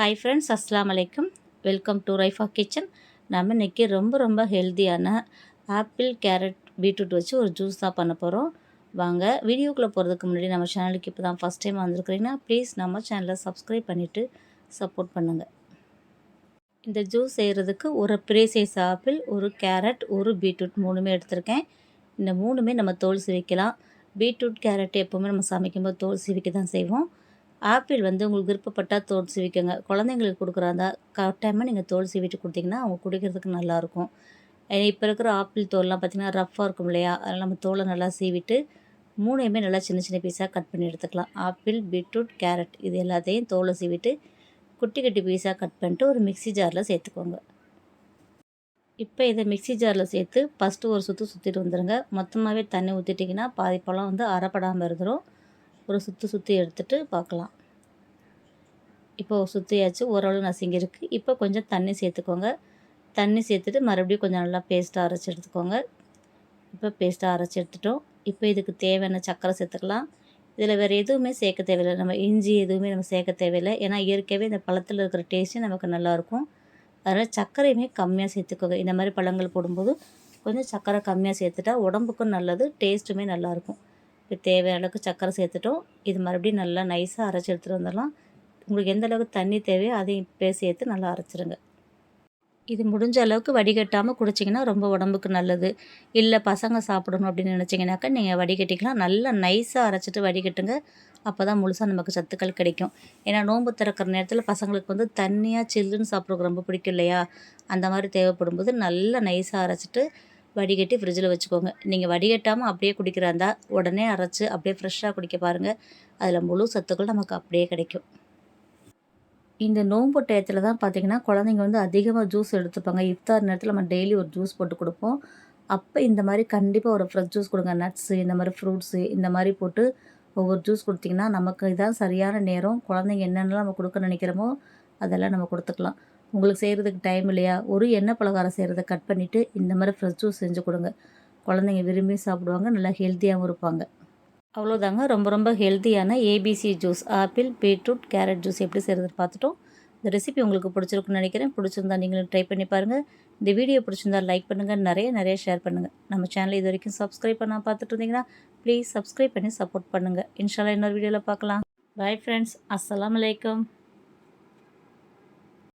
Hi friends அஸ்லாம் வலைக்கம் welcome to Raifa kitchen நம்ம இன்றைக்கி ரொம்ப ரொம்ப ஹெல்த்தியான ஆப்பிள் கேரட் பீட்ரூட் வச்சு ஒரு ஜூஸ் தான் பண்ண போகிறோம் வாங்க வீடியோக்குள்ளே போகிறதுக்கு முன்னாடி நம்ம சேனலுக்கு இப்போ தான் ஃபஸ்ட் டைம் வந்திருக்கிறீங்கன்னா ப்ளீஸ் நம்ம சேனலை சப்ஸ்கிரைப் பண்ணிவிட்டு சப்போர்ட் பண்ணுங்கள் இந்த ஜூஸ் செய்கிறதுக்கு ஒரு பெரிய சைஸ் ஆப்பிள் ஒரு கேரட் ஒரு பீட்ரூட் மூணுமே எடுத்திருக்கேன். இந்த மூணுமே நம்ம தோல் சீவிக்கலாம். பீட்ரூட் கேரட் எப்போவுமே நம்ம சமைக்கும்போது தோல் சிவிக்க தான் செய்வோம். ஆப்பிள் வந்து உங்களுக்கு விருப்பப்பட்டால் தோல் சீவிக்கங்க. குழந்தைங்களுக்கு கொடுக்குறாந்தா கரெக்டாக நீங்கள் தோல் சீவிட்டு கொடுத்தீங்கன்னா அவங்க குடிக்கிறதுக்கு நல்லாயிருக்கும். இப்போ இருக்கிற ஆப்பிள் தோல்லாம் பார்த்திங்கன்னா ரஃப்பாக இருக்கும் இல்லையா? அதனால் நம்ம தோலை நல்லா சீவிட்டு மூணையுமே நல்லா சின்ன சின்ன பீஸாக கட் பண்ணி எடுத்துக்கலாம். ஆப்பிள் பீட்ரூட் கேரட் இது எல்லாத்தையும் தோலை சீவிட்டு குட்டி குட்டி பீஸாக கட் பண்ணிட்டு ஒரு மிக்ஸி ஜாரில் சேர்த்துக்கோங்க. இப்போ இதை மிக்ஸி ஜாரில் சேர்த்து ஃபஸ்ட்டு ஒரு சுற்று சுற்றிட்டு வந்துடுங்க மொத்தமாகவே தண்ணி ஊற்றிட்டிங்கன்னா பாதி பழம் வந்து அரைப்படாமல் இருந்துடும் ஒரு சுற்றி சுற்றி எடுத்துகிட்டு பார்க்கலாம் இப்போது சுற்றியாச்சு ஓரளவு நசுங்கிருக்கு இப்போ கொஞ்சம் தண்ணி சேர்த்துக்கோங்க. தண்ணி சேர்த்துட்டு மறுபடியும் கொஞ்சம் நல்லா பேஸ்ட்டாக அரைச்சி எடுத்துக்கோங்க. இப்போ பேஸ்ட்டாக அரைச்சி எடுத்துட்டோம். இப்போ இதுக்கு தேவையான சர்க்கரை சேர்த்துக்கலாம். இதில் வேறு எதுவுமே சேர்க்க தேவையில்லை. நம்ம இஞ்சி எதுவுமே நம்ம சேர்க்க தேவையில்லை. ஏன்னா இயற்கையாகவே இந்த பழத்தில் இருக்கிற டேஸ்ட்டு நமக்கு நல்லாயிருக்கும் அதனால் சர்க்கரையுமே கம்மியாக சேர்த்துக்கோங்க. இந்த மாதிரி பழங்கள் போடும்போது கொஞ்சம் சர்க்கரை கம்மியாக சேர்த்துட்டா உடம்புக்கும் நல்லது டேஸ்ட்டுமே நல்லாயிருக்கும் இப்போ தேவையான அளவுக்கு சர்க்கரை சேர்த்துட்டோம். இது மறுபடியும் நல்லா நைஸாக அரைச்சி எடுத்துகிட்டு வந்துடலாம். உங்களுக்கு எந்த அளவுக்கு தண்ணி தேவையோ அதையும் இப்போ சேர்த்து நல்லா அரைச்சிருங்க. இது முடிஞ்ச அளவுக்கு வடிகட்டாமல் குடிச்சிங்கன்னா ரொம்ப உடம்புக்கு நல்லது. இல்லை பசங்க சாப்பிடணும் அப்படின்னு நினச்சிங்கனாக்கா நீங்கள் வடிகட்டிக்கலாம். நல்லா நைஸாக அரைச்சிட்டு வடிகட்டுங்க. அப்போ தான் முழுசாக நமக்கு சத்துக்கள் கிடைக்கும். ஏன்னா நோன்பு திறக்கிற நேரத்தில் பசங்களுக்கு வந்து தண்ணியாக சில்லுன்னு சாப்பிட்றதுக்கு ரொம்ப பிடிக்கும் இல்லையா? அந்த மாதிரி தேவைப்படும் போது நல்லா நைஸாக அரைச்சிட்டு வடிகட்டி ஃப்ரிட்ஜில் வச்சுக்கோங்க. நீங்கள் வடிகட்டாமல் அப்படியே குடிக்கிறா உடனே அரைச்சி அப்படியே ஃப்ரெஷ்ஷாக குடிக்க பாருங்கள் அதில் முழு சத்துக்கள் நமக்கு அப்படியே கிடைக்கும். இந்த நோன்பு டயத்தில் தான் பார்த்திங்கன்னா குழந்தைங்க வந்து அதிகமாக ஜூஸ் எடுத்துப்பாங்க. இஃப்தார் நேரத்தில் நம்ம டெய்லி ஒரு ஜூஸ் போட்டு கொடுப்போம். அப்போ இந்த மாதிரி கண்டிப்பாக ஒரு ஃப்ரெஷ் ஜூஸ் கொடுங்க. நட்ஸு இந்த மாதிரி ஃப்ரூட்ஸு இந்த மாதிரி போட்டு ஒவ்வொரு ஜூஸ் கொடுத்திங்கன்னா நமக்கு இதான் சரியான நேரம். குழந்தைங்க என்னென்னலாம் நம்ம கொடுக்க நினைக்கிறோமோ அதெல்லாம் நம்ம கொடுத்துக்கலாம். உங்களுக்கு செய்கிறதுக்கு டைம் இல்லையா? ஒரு எண்ணெய் பலகாரம் செய்கிறத கட் பண்ணிவிட்டு இந்த மாதிரி ஃப்ரெஷ் ஜூஸ் செஞ்சு கொடுங்க. குழந்தைங்க விரும்பி சாப்பிடுவாங்க நல்லா ஹெல்த்தியாகவும் இருப்பாங்க. அவ்வளோதாங்க ரொம்ப ரொம்ப ஹெல்த்தியான ABC juice apple beetroot carrot juice எப்படி செய்கிறது பார்த்துட்டோம். இந்த ரெசிபி உங்களுக்கு பிடிச்சிருக்குன்னு நினைக்கிறேன். பிடிச்சிருந்தா நீங்களும் ட்ரை பண்ணி பாருங்கள் இந்த வீடியோ பிடிச்சிருந்தா லைக் பண்ணுங்கள் நிறைய நிறைய ஷேர் பண்ணுங்கள் நம்ம சேனல் இது வரைக்கும் சப்ஸ்கிரைப் பண்ணால் பார்த்துட்டு இருந்தீங்கன்னா ப்ளீஸ் சப்ஸ்கிரைப் பண்ணி சப்போர்ட் பண்ணுங்கள் இன்ஷால்லா இன்னொரு வீடியோவில் பார்க்கலாம். பாய் ஃப்ரெண்ட்ஸ் அஸ்லாம் வலைக்கம்